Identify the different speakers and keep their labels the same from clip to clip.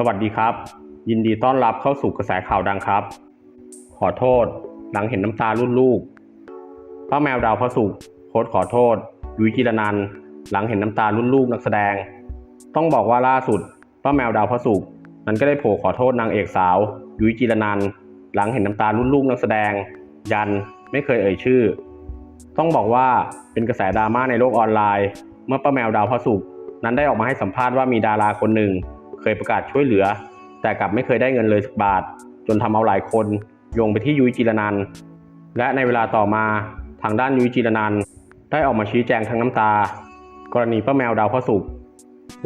Speaker 1: สวัสดีครับ ยินดีต้อนรับเข้าสู่กระแสข่าวดังครับ ขอโทษ หลังเห็นน้ำตารุ่นลูกป้าแมวดาวพระสุขโพสขอโทษ ยุ้ยจิรนันหลังเห็นน้ำตารุ่นลูกนักแสดง ต้องบอกว่าล่าสุดป้าแมวดาวพระสุขนั้นก็ได้โผล่ขอโทษนางเอกสาว ยุ้ยจิรนันหลังเห็นน้ำตารุ่นลูกนักแสดง ยันไม่เคยเอ่ยชื่อ ต้องบอกว่าเป็นกระแสดราม่าในโลกออนไลน์ เมื่อป้าแมวดาวพระสุขนั้นได้ออกมาให้สัมภาษณ์ว่ามีดาราคนหนึ่ง เคยประกาศช่วยเหลือ แต่กลับไม่เคยได้เงินเลยสักบาท จนทำเอาหลายคนโยงไปที่ยุ้ยจิรนันและในเวลาต่อมาทางด้านยุ้ยจิรนันได้ออกมาชี้แจงทั้งน้ำตา กรณีป้าแมวดาวพระสุข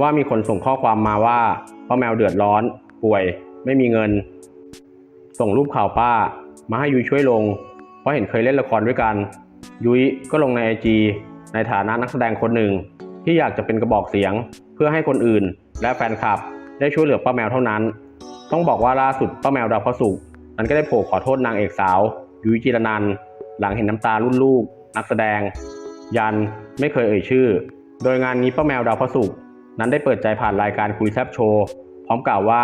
Speaker 1: ว่ามีคนส่งข้อความมาว่าป้าแมวเดือดร้อน ป่วย ไม่มีเงิน ส่งรูปข่าวป้า มาให้ยุ้ยช่วยลง เพราะเห็นเคยเล่นละครด้วยกัน ยุ้ยก็ลงในไอจีในฐานะนักแสดงคนหนึ่ง ที่อยากจะเป็นกระบอกเสียง เพื่อให้คนอื่น และแฟนคลับ ได้ช่วยเหลือป้าแมวเท่านั้น ต้องบอกว่าล่าสุดป้าแมวดาวพระสุขนั้นก็ได้โผล่ขอโทษนางเอกสาวยุ้ยจิรนันหลังเห็นน้ำตารุ่นลูก นักแสดง ยันไม่เคยเอ่ยชื่อ โดยงานนี้ป้าแมวดาวพระสุขนั้นได้เปิดใจผ่านรายการคุยแซบโชว์พร้อมกล่าวว่า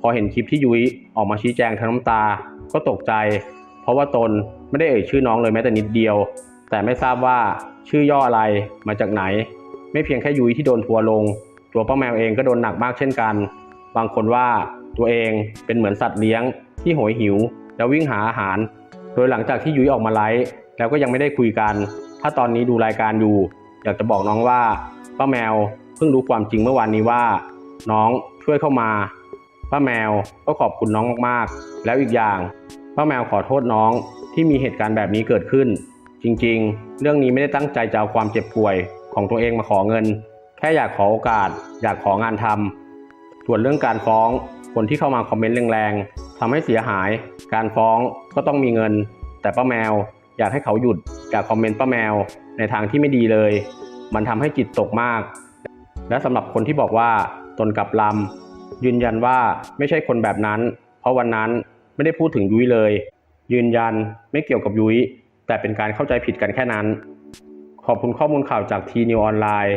Speaker 1: พอเห็นคลิปที่ยุ้ยออกมาชี้แจงทั้งน้ำตาก็ตกใจ เพราะว่าตนไม่ได้เอ่ยชื่อน้องเลยแม้แต่นิดเดียว แต่ไม่ทราบว่าชื่อย่ออะไรมาจากไหน ไม่เพียงแค่ยุ้ยที่โดนทัวร์ลง ตัวป้าแมวเองก็โดนหนักมากเช่นกัน บางคนว่าตัวเองเป็นเหมือนสัตว์เลี้ยงที่โหยหิว แล้ววิ่งหาอาหาร โดยหลังจากที่ยุ้ยออกมาไลฟ์แล้วก็ยังไม่ได้คุยกัน ถ้าตอนนี้ดูรายการอยู่ อยากจะบอกน้องว่าป้าแมวเพิ่งรู้ความจริงเมื่อวานนี้ว่า น้องช่วยเข้ามาป้าแมวก็ขอบคุณน้องมากๆ แล้วอีกอย่างป้าแมวขอโทษน้องที่มีเหตุการณ์แบบนี้เกิดขึ้น จริงๆ เรื่องนี้ไม่ได้ตั้งใจจะเอาความเจ็บป่วยของตัวเองมาขอเงิน แค่อยากขอโอกาส อยากของานทำส่วนเรื่องการฟ้อง คนที่เข้ามาคอมเมนต์แรงๆทำให้เสียหาย การฟ้องก็ต้องมีเงิน แต่ป้าแมว อยากให้เขาหยุดจากคอมเมนต์ป้าแมว ในทางที่ไม่ดีเลย มันทำให้จิตตกมาก และสำหรับคนที่บอกว่าตนกับลำยืนยันว่าไม่ใช่คนแบบนั้น เพราะวันนั้นไม่ได้พูดถึงยุ้ยเลย ยืนยันไม่เกี่ยวกับยุ้ยแต่เป็นการเข้าใจผิดกันแค่นั้น ขอบคุณข้อมูลข่าวจากทีนิวออนไลน์